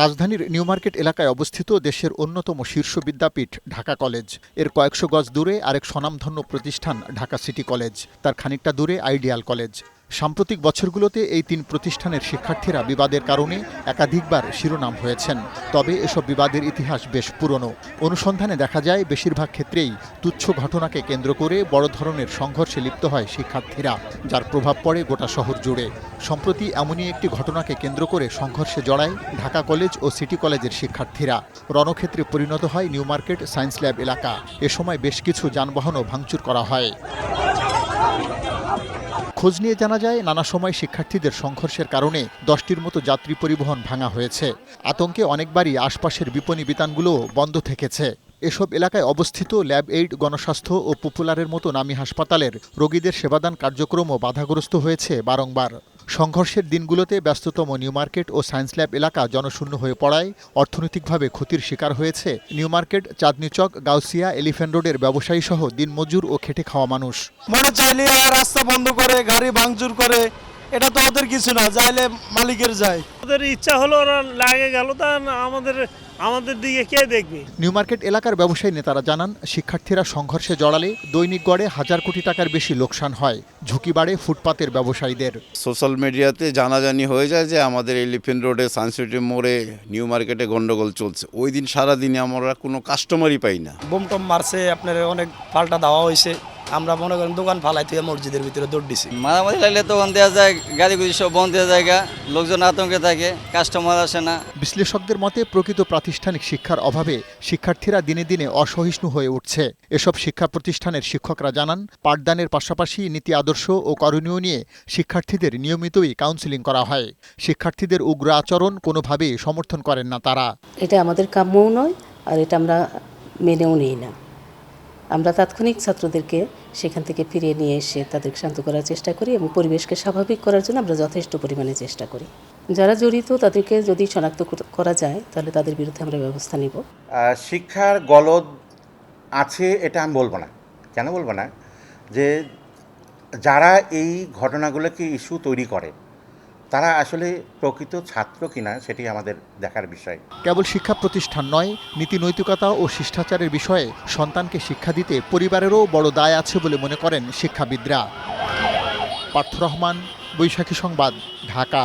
রাজধানীর new market এলাকায় অবস্থিত দেশের অন্যতম শীর্ষ বিদ্যাপীঠ, ঢাকা কলেজ। এর কয়েকশো গজ দূরে আরেক স্বনামধন্য প্রতিষ্ঠান, ঢাকা সিটি কলেজ। তার খানিকটা দূরে আইডিয়াল কলেজ। সাম্প্রতিক বছরগুলোতে এই তিন প্রতিষ্ঠানের শিক্ষার্থীরা বিবাদের কারণে একাধিকবার শিরোনাম হয়েছেন। তবে এসব বিবাদের ইতিহাস বেশ পুরনো। অনুসন্ধানে দেখা যায়, বেশিরভাগ ক্ষেত্রেই তুচ্ছ ঘটনাকে কেন্দ্র করে বড় ধরনের সংঘর্ষে লিপ্ত হয় শিক্ষার্থীরা, যার প্রভাব পড়ে গোটা শহর জুড়ে। সম্প্রতি এমনই একটি ঘটনাকে কেন্দ্র করে সংঘর্ষে জড়ায় ঢাকা কলেজ ও সিটি কলেজের শিক্ষার্থীরা। রণক্ষেত্রে পরিণত হয় নিউ মার্কেট সায়েন্স ল্যাব এলাকা। এ সময় বেশ কিছু যানবাহনও ভাঙচুর করা হয়। খোঁজ নিয়ে জানা যায়, নানা সময় শিক্ষার্থীদের সংঘর্ষের কারণে দশটির মতো যাত্রী পরিবহন ভাঙা হয়েছে। আতঙ্কে অনেকবারই আশপাশের বিপণী বিতানগুলোও বন্ধ থেকেছে। এসব এলাকায় অবস্থিত ল্যাব এইড, গণস্বাস্থ্য ও পপুলারের মতো নামী হাসপাতালের রোগীদের সেবাদান কার্যক্রমও বাধাগ্রস্ত হয়েছে বারংবার। সংঘর্ষের দিনগুলোতে ব্যস্ততম নিউ মার্কেট ও সায়েন্স ল্যাব এলাকা জনশূন্য হয়ে পড়ায় অর্থনৈতিকভাবে ক্ষতির শিকার হয়েছে new market Chandni Chowk Gausia, elephant রোডের ব্যবসায়ী সহ দিনমজুর ও খেটে খাওয়া মানুষ। মনে চাইলে রাস্তা বন্ধ করে, গাড়ি ভাঙচুর করে এটা তো ওদের কিছু না যাইলে মালিকের যায়। ওদের ইচ্ছা হলো ওরা লাগে গেল তা না আমাদের আমাদের দিকে কে দেখবে? নিউ মার্কেট এলাকার ব্যবসায়ী নেতারা জানান শিক্ষার্থীরা সংঘর্ষে জড়ালে দৈনিক গড়ে হাজার কোটি টাকার বেশি লোকসান হয় ঝুঁকি বাড়ে ফুটপাতের ব্যবসায়ীদের। সোশ্যাল মিডিয়াতে জানাজানি হয়ে যায় যে আমাদের এলিফেন্ট রোডে সানসিটি মোড়ে নিউ মার্কেটে গন্ডগোল চলছে। ওই দিন সারাদিনে আমরা কোনো কাস্টমারই পাই না। বোম টম মারছে আপনার অনেক পাল্টা দেওয়া হয়েছে। আমরা মনে করেন দোকান ফালাই থেকে মসজিদের ভিতরে দৌড় দিছি। মারামারি লাগলে তখন দেওয়া যায় গাড়ি গুড়ি সব বন্ধ দেওয়া জায়গা লোকজন আতঙ্কে থাকে কাস্টমার আসে না। বিশ্লেষকদের মতে প্রকৃত প্রাতিষ্ঠানিক শিক্ষার অভাবে শিক্ষার্থীরা দিনে দিনে অসহিষ্ণু হয়ে উঠছে। এসব শিক্ষা প্রতিষ্ঠানের শিক্ষকরা জানান পাঠদানের পাশাপাশি নীতি আদর্শ ও করণীয় নিয়ে শিক্ষার্থীদের নিয়মিতই কাউন্সেলিং করা হয়। শিক্ষার্থীদের উগ্র আচরণ কোনোভাবেই সমর্থন করেন না তারা। এটা আমাদের কাম্যও নয় আর এটা আমরা মেনেও নিই না। আমরা তাৎক্ষণিক ছাত্রদেরকে সেখান থেকে ফিরিয়ে নিয়ে এসে তাদেরকে শান্ত করার চেষ্টা করি এবং পরিবেশকে স্বাভাবিক করার জন্য আমরা যথেষ্ট পরিমাণে চেষ্টা করি। যারা জড়িত, তাদেরকে যদি শনাক্ত করা যায়, তাহলে তাদের বিরুদ্ধে আমরা ব্যবস্থা নিব। শিক্ষার গলদ আছে, এটা আমি বলব না। কেন বলব না? যে যারা এই ঘটনাগুলোকে ইস্যু তৈরি করে তারা আসলে প্রকৃত ছাত্র কিনা সেটি আমাদের দেখার বিষয়। কেবল শিক্ষা প্রতিষ্ঠান নয়, নীতি নৈতিকতা ও শিষ্টাচারের বিষয়ে সন্তানকে শিক্ষা দিতে পরিবারেরও বড় দায় আছে বলে মনে করেন শিক্ষাবিদরা। পার্থ রহমান, বৈশাখী সংবাদ, ঢাকা।